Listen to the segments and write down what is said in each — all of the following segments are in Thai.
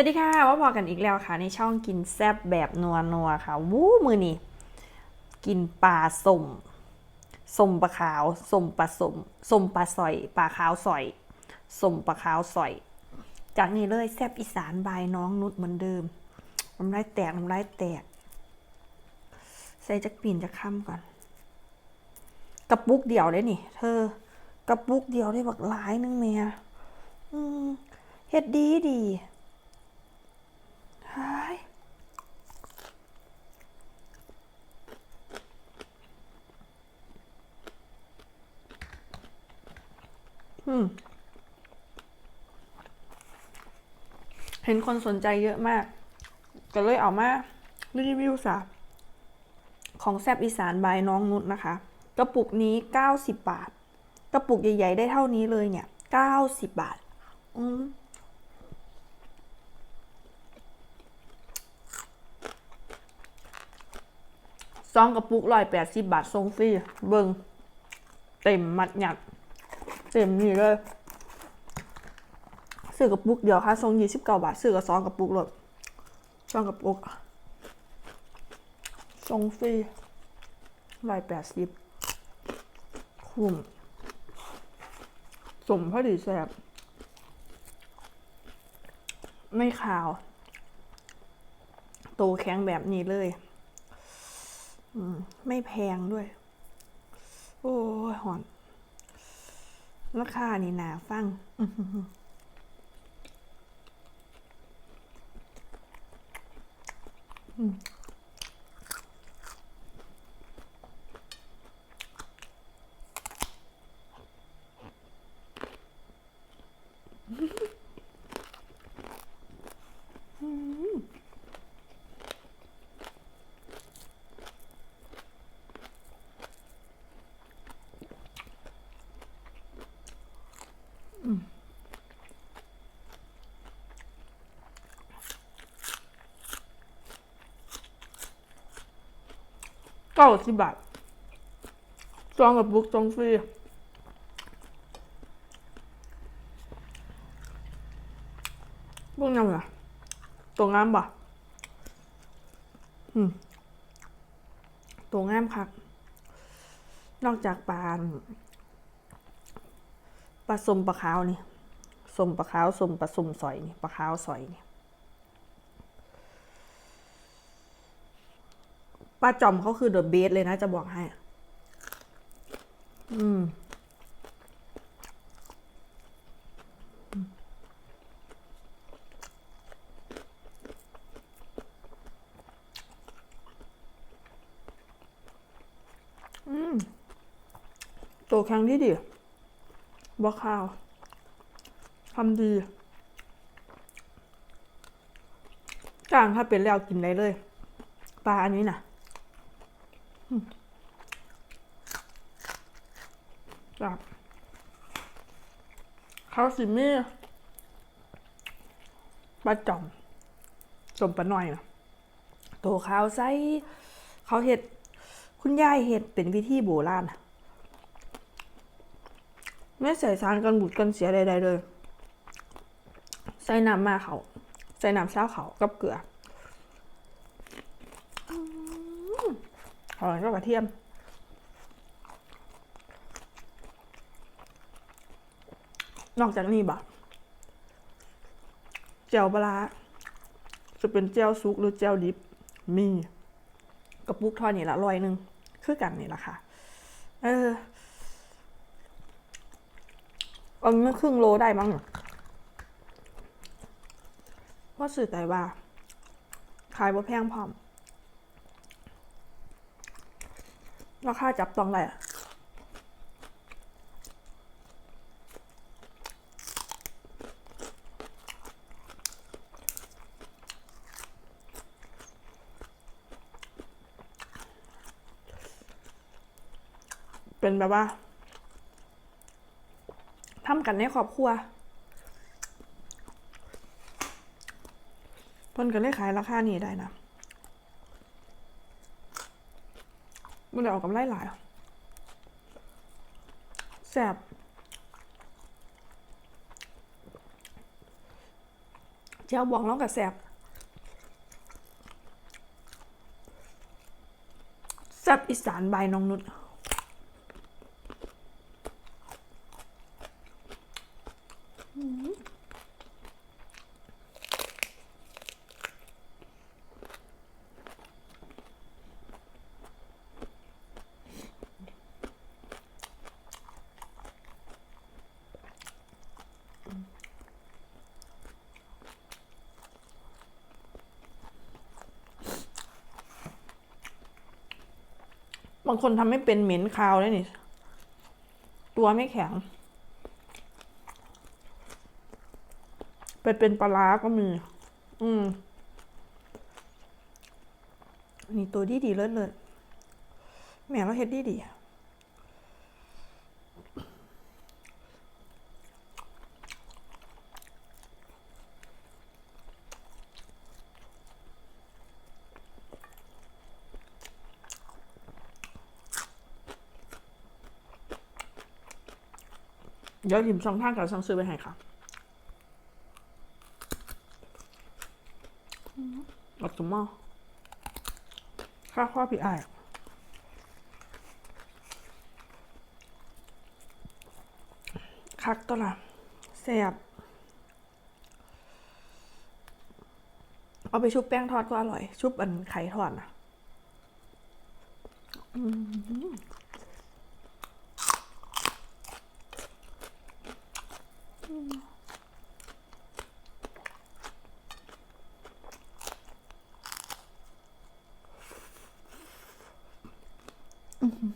วัสดีค่ะว่าพอกันอีกแล้วค่ะ ในช่องกินแซบแบบนัวนัวค่ะ วู้มือนี่กินปลาสมสมปลาขาวสมปลาสมสมปลาสอยปลาขาวสอยสมปลาขาวสอย จากนี้เลยแซบอีสานบายน้องนุชเหมือนเดิมน้ำลายแตกน้ำลายแตก ใส่จักปีนจักค่ำก่อน กระปุกเดียวได้นี่ เธอกระปุกเดียวได้บักหลายนึงเมียเฮ็ดดีดีหายอืม เห็นคนสนใจเยอะมาก ก็เลยเอามารีวิวซะของแซบอีสานบายน้องนุชนะคะ กระปุกนี้ 90 บาท กระปุกใหญ่ ๆ ได้เท่านี้เลยเนี่ย 90 บาท อืมซองกระปุกร้อยแปดสิบบาททรงฟรีเบิงเต็มมัดหยัด เต็มนี่เลยซื้อกระปุกเดียวค่ะทรงยี่สิบเก้าบาทซื้อกับซองกระปุกเลยซองกระปุกทรงฟรีร้อยแปดสิบคุ้มสมพอดีแซ่บไม่ขาว โตแข็งแบบนี้เลยอืมไม่แพงด้วย โอ้ยหอน ราคานี่นาฟังอืม เก้าสิบบาทจองกับบุ๊กจองฟรีพวกนั้นเหรอตัวงามบ่อืมตัวงามครับนอกจากปลา ปลาสมปลาขาวนี่สมปลาขาวสมปลาสมสอยนี่ปลาขาวสอยนี่ป้าจอมเขาคือเดอะเบสเลยนะ จะบอกให้ อืมอืมตัวแข็งที่ดี บอกข้าวทำดีจางถ้าเป็นแล้วกินได้เลย ปลาอันนี้นะครับเขาสิมีปลาจ่อมสมปลาหน่อยนะโตขาวใสเขาเห็ด คุณยายเห็ดเป็นวิธีโบราณน่ะ ไม่ใส่สารกันบูดกันเสียใดๆเลย ใส่น้ำมาเขา ใส่น้ำเช้าเขากับเกลือหอมกับกระเทียม นอกจากนี้บะเจลปลาจะเป็นเจลซุกหรือเจลดิบ มีกระปุกทอดนี่ละร้อยหนึ่งคือกันนี่ละค่ะ เออ อันนี้ครึ่งโลได้มั้งว่าสื่อแต่ว่า ขายบ่แพงพร้อม ราคาจับต้องได้อะเป็นแบบว่า ทำกันในครอบครัวเพิ่นก็เลยขายราคานี้ได้นะมันได้ออกกำไรหลายแซ่บเจ้าบองร้องกับแซบแซบอีสานใบน้องนุช บางคนทำไม่เป็นเหม็นคาวเลยนี่ ตัวไม่แข็ง เป็นเป็นปลาร้าก็มี อืม นี่ตัวดีดีเลิศเลยแม่เราเฮ็ดดีดี เดี๋ยวหิมช่องทางกับสั่งซื้อไปให้ค่ะอัดสมอค่าข้อพี่อายคักตัวละแซ่บเอาไปชุบแป้งทอดก็อร่อย ชุบอันไข่ทอดนะอืม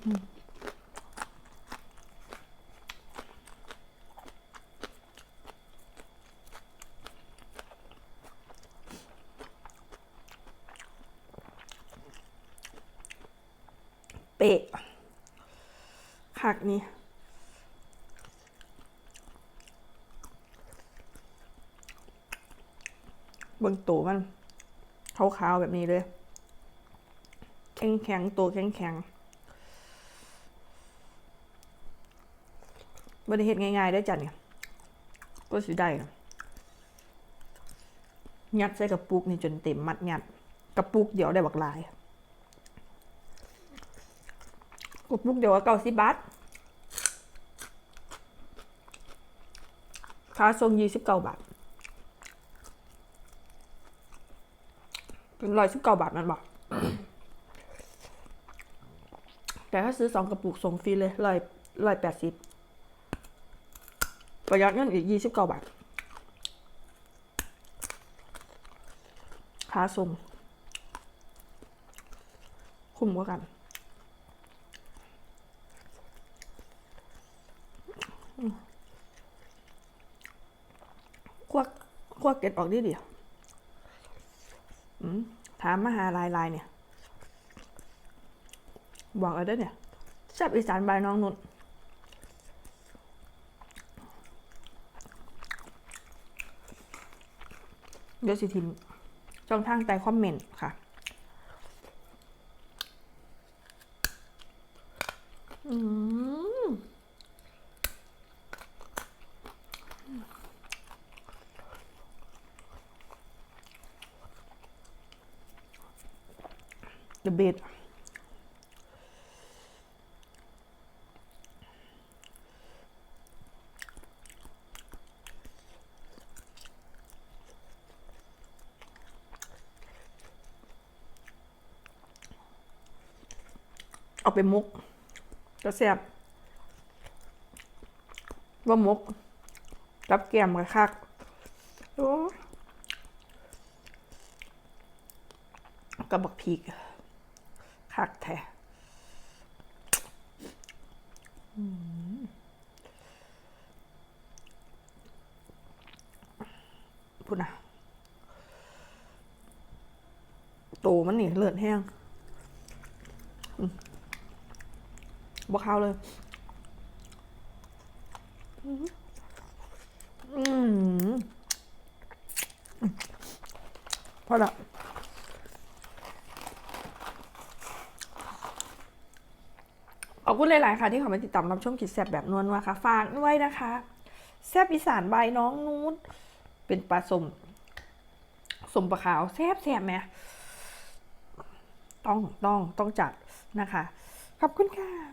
เปะคักนี่เบิ่งตัวมันขาวๆแบบนี้เลย แข็งๆ ตัวแข็งแข็ง บริเหตุง่ายๆได้จันเนี่ยก็สิได้นะยัดใส่กระปุกนี่จนเต็มมัดยัดกระปุกเดี๋ยวได้บักหลายกระปุกเดี๋ยวเก้าสิบบาทค่าส่งยี่สิบเก้าบาทเป็นร้อยสิบเก้าบาทนั่นบอกแต่ถ้าซื้อสองกระปุกส่งฟรีเลยร้อยร้อยแปดสิบ ประหยัดเงินอีกยี่สิบเก้าบาทค่าส่งคุ้มกว่ากันควักควักเก็ดออกดิเดียวอืมถามมาหาลายลายเนี่ย บอกเอาเด้เนี่ยแซ่บอีสานบายน้องนุ่น เดี๋ยวสิทิมช่องทางใต้คอมเมนต์ค่ะอืมเดอะเบด เอาไปมุก ก็แซ่บว่ามุก รับแกมกับคักโอ้กับบักพีกคักแท้พูดนะโตมันนี่เลือดแห้ง บกข้าวเลยอพอละขอบคุณหลาย ๆ ค่ะ ที่เข้ามาติดตามรับชมกิจแซบแบบนวลว่าค่ะ ฝากด้วยนะคะ แซบอีสานใบน้องนู้นเป็นปลาสมสมปลาขาวแซบแซบไหมต้องต้องต้องจัดนะคะ ขอบคุณค่ะ